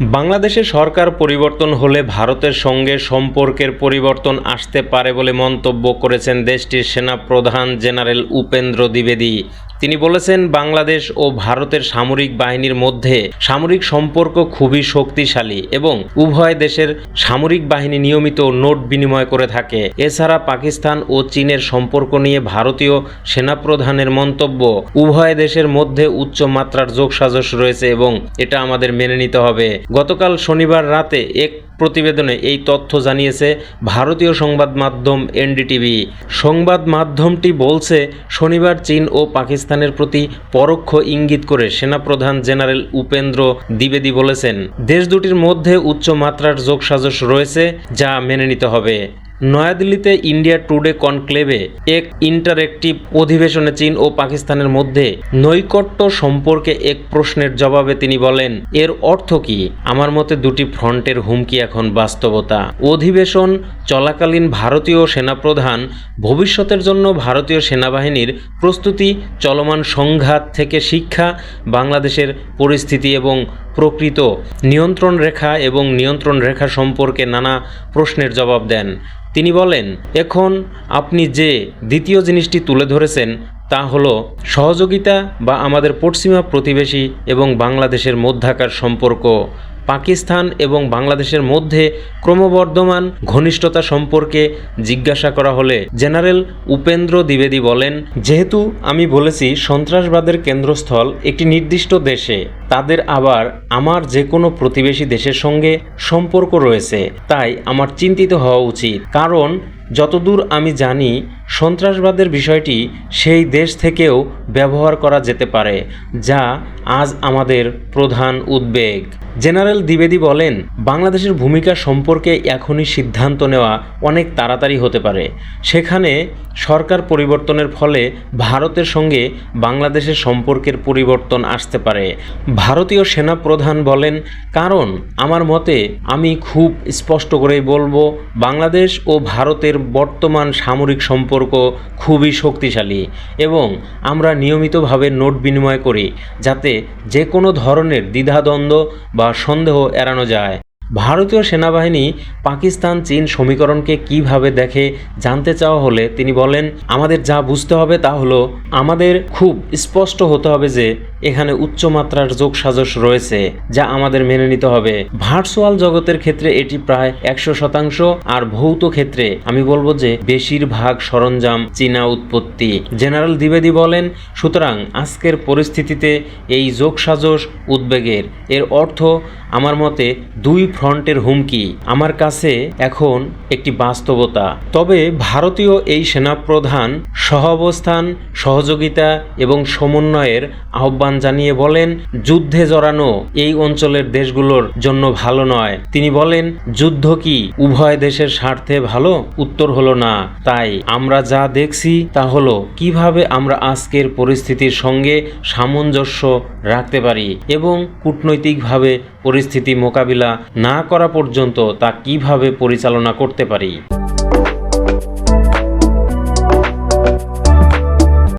বাংলাদেশে সরকার পরিবর্তন হলে ভারতের সঙ্গে সম্পর্কের পরিবর্তন আসতে পারে বলে মন্তব্য করেছেন দেশটির সেনাপ্রধান জেনারেল উপেন্দ্র দ্বিবেদী। তিনি বলেছেন, বাংলাদেশ ও ভারতের সামরিক বাহিনীর মধ্যে সামরিক সম্পর্ক খুবই শক্তিশালী এবং উভয় দেশের সামরিক বাহিনী নিয়মিত নোট বিনিময় করে থাকে। এছাড়া পাকিস্তান ও চীনের সম্পর্ক নিয়ে ভারতীয় সেনাপ্রধানের মন্তব্য, উভয় দেশের মধ্যে উচ্চ মাত্রার রয়েছে এবং এটা আমাদের মেনে নিতে হবে। গতকাল শনিবার রাতে এক প্রতিবেদনে এই তথ্য জানিয়েছে ভারতীয় সংবাদ মাধ্যম এনডিটিভি। সংবাদ মাধ্যমটি বলছে, শনিবার চীন ও পাকিস্তানের প্রতি পরোক্ষ ইঙ্গিত করে সেনাপ্রধান জেনারেল উপেন্দ্র দ্বিবেদী বলেছেন, দেশ দুটির মধ্যে উচ্চ মাত্রার যোগসাজশ রয়েছে যা মেনে নিতে হবে। নয়াদিল্লিতে ইন্ডিয়া টুডে কনক্লেভে এক ইন্টারেক্টিভ অধিবেশনে চীন ও পাকিস্তানের মধ্যে নৈকট্য সম্পর্কে এক প্রশ্নের জবাবে তিনি বলেন, এর অর্থ কি? আমার মতে দুটি ফ্রন্টের হুমকি এখন বাস্তবতা। অধিবেশন চলাকালীন ভারতীয় সেনাপ্রধান, ভবিষ্যতের জন্য ভারতীয় সেনাবাহিনীর প্রস্তুতি, চলমান সংঘাত থেকে শিক্ষা, বাংলাদেশের পরিস্থিতি এবং প্রকৃত নিয়ন্ত্রণ রেখা এবং নিয়ন্ত্রণ রেখা সম্পর্কে নানা প্রশ্নের জবাব দেন। তিনি বলেন, এখন আপনি যে দ্বিতীয় জিনিসটি তুলে ধরেছেন, তা হল সহযোগিতা বা আমাদের পশ্চিমা প্রতিবেশী এবং বাংলাদেশের মধ্যাকার সম্পর্ক। পাকিস্তান এবং বাংলাদেশের মধ্যে ক্রমবর্ধমান ঘনিষ্ঠতা সম্পর্কে জিজ্ঞাসা করা হলে জেনারেল উপেন্দ্র দ্বিবেদী বলেন, যেহেতু আমি বলেছি সন্ত্রাসবাদের কেন্দ্রস্থল একটি নির্দিষ্ট দেশে, তাদের আবার আমার যে কোনো প্রতিবেশী দেশের সঙ্গে সম্পর্ক রয়েছে, তাই আমার চিন্তিত হওয়া উচিত। কারণ যতদূর আমি জানি, সন্ত্রাসবাদের বিষয়টি সেই দেশ থেকেও ব্যবহার করা যেতে পারে, যা আজ আমাদের প্রধান উদ্বেগ। জেনারেল দ্বিবেদী বলেন, বাংলাদেশের ভূমিকা সম্পর্কে এখনই সিদ্ধান্ত নেওয়া অনেক তাড়াতাড়ি হতে পারে। সেখানে সরকার পরিবর্তনের ফলে ভারতের সঙ্গে বাংলাদেশের সম্পর্কের পরিবর্তন আসতে পারে। ভারতীয় সেনা প্রধান বলেন, কারণ আমার মতে আমি খুব স্পষ্ট করেই বলব, বাংলাদেশ ও ভারতের বর্তমান সামরিক সম্পর্ক খুবই শক্তিশালী এবং আমরা নিয়মিতভাবে নোট বিনিময় করি যাতে যে কোনো ধরনের দ্বিধাদ্বন্দ্ব বা সন্দেহ এড়ানো যায়। ভারতীয় সেনাবাহিনী পাকিস্তান চীন সমীকরণকে কীভাবে দেখে জানতে চাওয়া হলে তিনি বলেন, আমাদের যা বুঝতে হবে তা হলো, আমাদের খুব স্পষ্ট হতে হবে যে এখানে উচ্চমাত্রার যোগসাজশ রয়েছে, যা আমাদের মেনে নিতে হবে। ভার্চুয়াল জগতের ক্ষেত্রে এটি প্রায় একশো শতাংশ, আর ভৌত ক্ষেত্রে আমি বলব যে বেশিরভাগ সরঞ্জাম চীনা উৎপত্তি। জেনারেল দ্বিবেদী বলেন, সুতরাং আজকের পরিস্থিতিতে এই যোগসাজশ উদ্বেগের। এর অর্থ, আমার মতে দুই ফ্রন্টের হুমকি আমার কাছে এখন একটি বাস্তবতা। তবে ভারতীয় এই সেনাপ্রধান সহাবস্থান, সহযোগিতা এবং সমন্বয়ের আহ্বান জানিয়ে বলেন, যুদ্ধে জড়ানো এই অঞ্চলের দেশগুলোর জন্য ভালো নয়। তিনি বলেন, যুদ্ধ কি উভয় দেশের স্বার্থে ভালো? উত্তর হলো না। তাই আমরা যা দেখছি তা হলো, কীভাবে আমরা আজকের পরিস্থিতির সঙ্গে সামঞ্জস্য রাখতে পারি এবং কূটনৈতিকভাবে পরিস্থিতি মোকাবিলা না করা পর্যন্ত তা কীভাবে পরিচালনা করতে পারি?